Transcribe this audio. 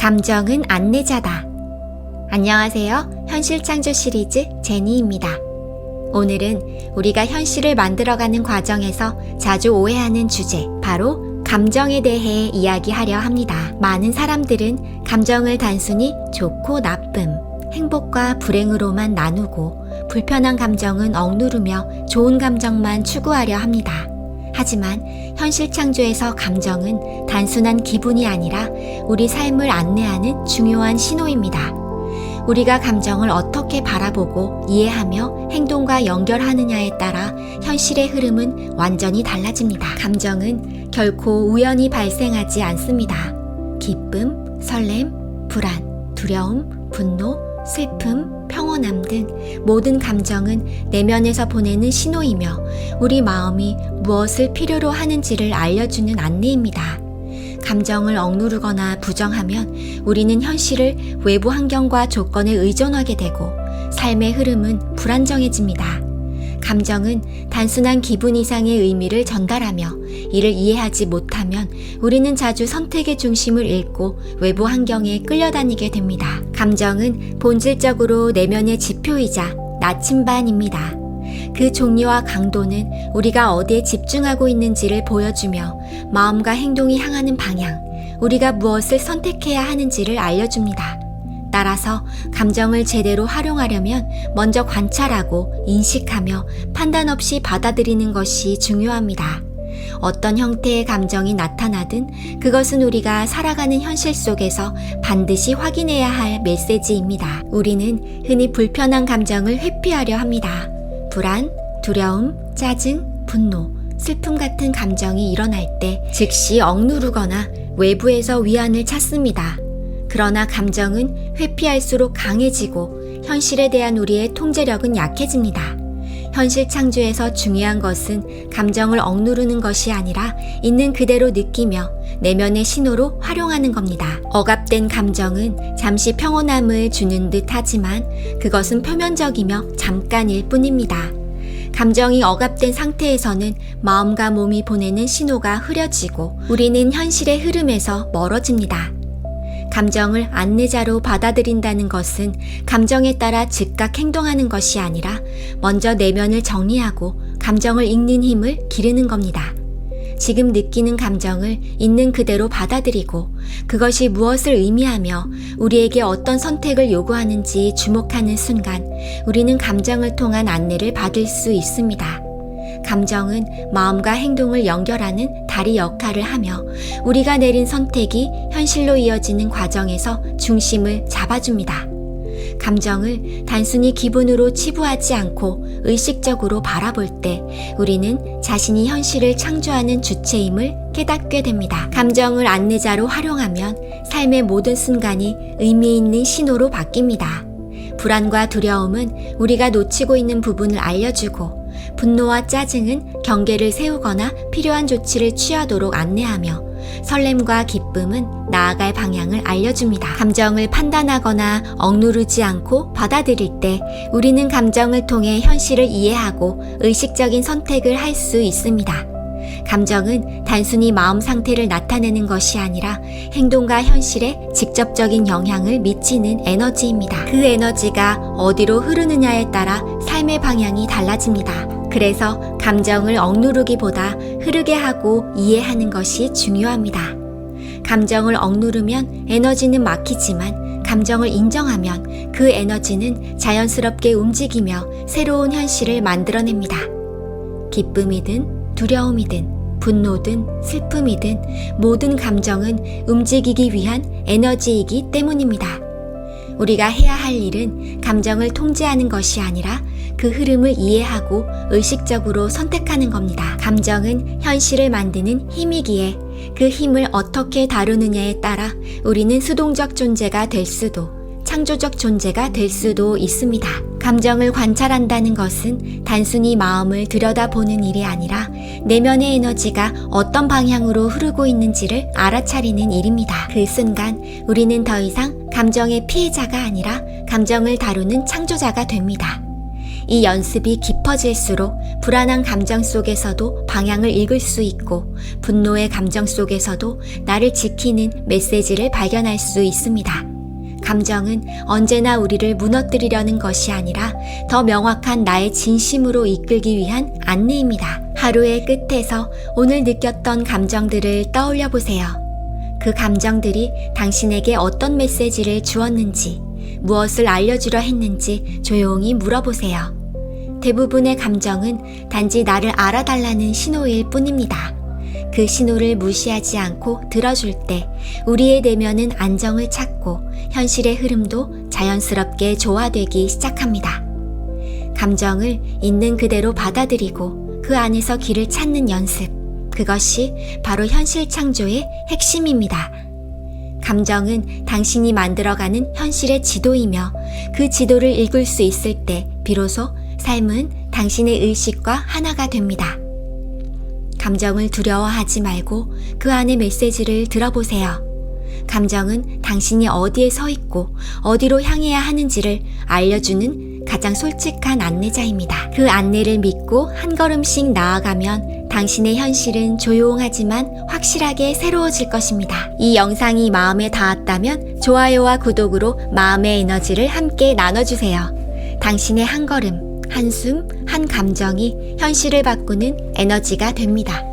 감정은 안내자다. 안녕하세요. 현실 창조 시리즈 제니입니다. 오늘은 우리가 현실을 만들어가는 과정에서 자주 오해하는 주제, 바로 감정에 대해 이야기하려 합니다. 많은 사람들은 감정을 단순히 좋고 나쁨, 행복과 불행으로만 나누고 불편한 감정은 억누르며 좋은 감정만 추구하려 합니다. 하지만 현실 창조에서 감정은 단순한 기분이 아니라 우리 삶을 안내하는 중요한 신호입니다. 우리가 감정을 어떻게 바라보고 이해하며 행동과 연결하느냐에 따라 현실의 흐름은 완전히 달라집니다. 감정은 결코 우연히 발생하지 않습니다. 기쁨, 설렘, 불안, 두려움, 분노, 슬픔, 평 온함 등 모든 감정은 내면에서 보내는 신호이며 우리 마음이 무엇을 필요로 하는지를 알려주는 안내입니다. 감정을 억누르거나 부정하면 우리는 현실을 외부 환경과 조건에 의존하게 되고 삶의 흐름은 불안정해집니다. 감정은 단순한 기분 이상의 의미를 전달하며 이를 이해하지 못하면 우리는 자주 선택의 중심을 잃고 외부 환경에 끌려다니게 됩니다. 감정은 본질적으로 내면의 지표이자 나침반입니다. 그 종류와 강도는 우리가 어디에 집중하고 있는지를 보여주며 마음과 행동이 향하는 방향, 우리가 무엇을 선택해야 하는지를 알려줍니다. 따라서 감정을 제대로 활용하려면 먼저 관찰하고 인식하며 판단 없이 받아들이는 것이 중요합니다. 어떤 형태의 감정이 나타나든 그것은 우리가 살아가는 현실 속에서 반드시 확인해야 할 메시지입니다. 우리는 흔히 불편한 감정을 회피하려 합니다. 불안, 두려움, 짜증, 분노, 슬픔 같은 감정이 일어날 때 즉시 억누르거나 외부에서 위안을 찾습니다. 그러나 감정은 회피할수록 강해지고 현실에 대한 우리의 통제력은 약해집니다. 현실 창조에서 중요한 것은 감정을 억누르는 것이 아니라 있는 그대로 느끼며 내면의 신호로 활용하는 겁니다. 억압된 감정은 잠시 평온함을 주는 듯 하지만 그것은 표면적이며 잠깐일 뿐입니다. 감정이 억압된 상태에서는 마음과 몸이 보내는 신호가 흐려지고 우리는 현실의 흐름에서 멀어집니다. 감정을 안내자로 받아들인다는 것은 감정에 따라 즉각 행동하는 것이 아니라 먼저 내면을 정리하고 감정을 읽는 힘을 기르는 겁니다. 지금 느끼는 감정을 있는 그대로 받아들이고 그것이 무엇을 의미하며 우리에게 어떤 선택을 요구하는지 주목하는 순간 우리는 감정을 통한 안내를 받을 수 있습니다. 감정은 마음과 행동을 연결하는 다리 역할을 하며 우리가 내린 선택이 현실로 이어지는 과정에서 중심을 잡아줍니다. 감정을 단순히 기분으로 치부하지 않고 의식적으로 바라볼 때 우리는 자신이 현실을 창조하는 주체임을 깨닫게 됩니다. 감정을 안내자로 활용하면 삶의 모든 순간이 의미 있는 신호로 바뀝니다. 불안과 두려움은 우리가 놓치고 있는 부분을 알려주고 분노와 짜증은 경계를 세우거나 필요한 조치를 취하도록 안내하며 설렘과 기쁨은 나아갈 방향을 알려줍니다. 감정을 판단하거나 억누르지 않고 받아들일 때 우리는 감정을 통해 현실을 이해하고 의식적인 선택을 할 수 있습니다. 감정은 단순히 마음 상태를 나타내는 것이 아니라 행동과 현실에 직접적인 영향을 미치는 에너지입니다. 그 에너지가 어디로 흐르느냐에 따라 삶의 방향이 달라집니다. 그래서 감정을 억누르기보다 흐르게 하고 이해하는 것이 중요합니다. 감정을 억누르면 에너지는 막히지만 감정을 인정하면 그 에너지는 자연스럽게 움직이며 새로운 현실을 만들어냅니다. 기쁨이든 두려움이든 분노든 슬픔이든 모든 감정은 움직이기 위한 에너지이기 때문입니다. 우리가 해야 할 일은 감정을 통제하는 것이 아니라 그 흐름을 이해하고 의식적으로 선택하는 겁니다. 감정은 현실을 만드는 힘이기에 그 힘을 어떻게 다루느냐에 따라 우리는 수동적 존재가 될 수도 창조적 존재가 될 수도 있습니다. 감정을 관찰한다는 것은 단순히 마음을 들여다보는 일이 아니라 내면의 에너지가 어떤 방향으로 흐르고 있는지를 알아차리는 일입니다. 그 순간 우리는 더 이상 감정의 피해자가 아니라 감정을 다루는 창조자가 됩니다. 이 연습이 깊어질수록 불안한 감정 속에서도 방향을 읽을 수 있고 분노의 감정 속에서도 나를 지키는 메시지를 발견할 수 있습니다. 감정은 언제나 우리를 무너뜨리려는 것이 아니라 더 명확한 나의 진심으로 이끌기 위한 안내입니다. 하루의 끝에서 오늘 느꼈던 감정들을 떠올려 보세요. 그 감정들이 당신에게 어떤 메시지를 주었는지, 무엇을 알려주려 했는지 조용히 물어보세요. 대부분의 감정은 단지 나를 알아달라는 신호일 뿐입니다. 그 신호를 무시하지 않고 들어줄 때 우리의 내면은 안정을 찾고 현실의 흐름도 자연스럽게 조화되기 시작합니다. 감정을 있는 그대로 받아들이고 그 안에서 길을 찾는 연습. 그것이 바로 현실 창조의 핵심입니다. 감정은 당신이 만들어가는 현실의 지도이며 그 지도를 읽을 수 있을 때 비로소 삶은 당신의 의식과 하나가 됩니다. 감정을 두려워하지 말고 그 안의 메시지를 들어보세요. 감정은 당신이 어디에 서 있고 어디로 향해야 하는지를 알려주는 가장 솔직한 안내자입니다. 그 안내를 믿고 한 걸음씩 나아가면 당신의 현실은 조용하지만 확실하게 새로워질 것입니다. 이 영상이 마음에 닿았다면 좋아요와 구독으로 마음의 에너지를 함께 나눠주세요. 당신의 한 걸음, 한숨, 한 감정이 현실을 바꾸는 에너지가 됩니다.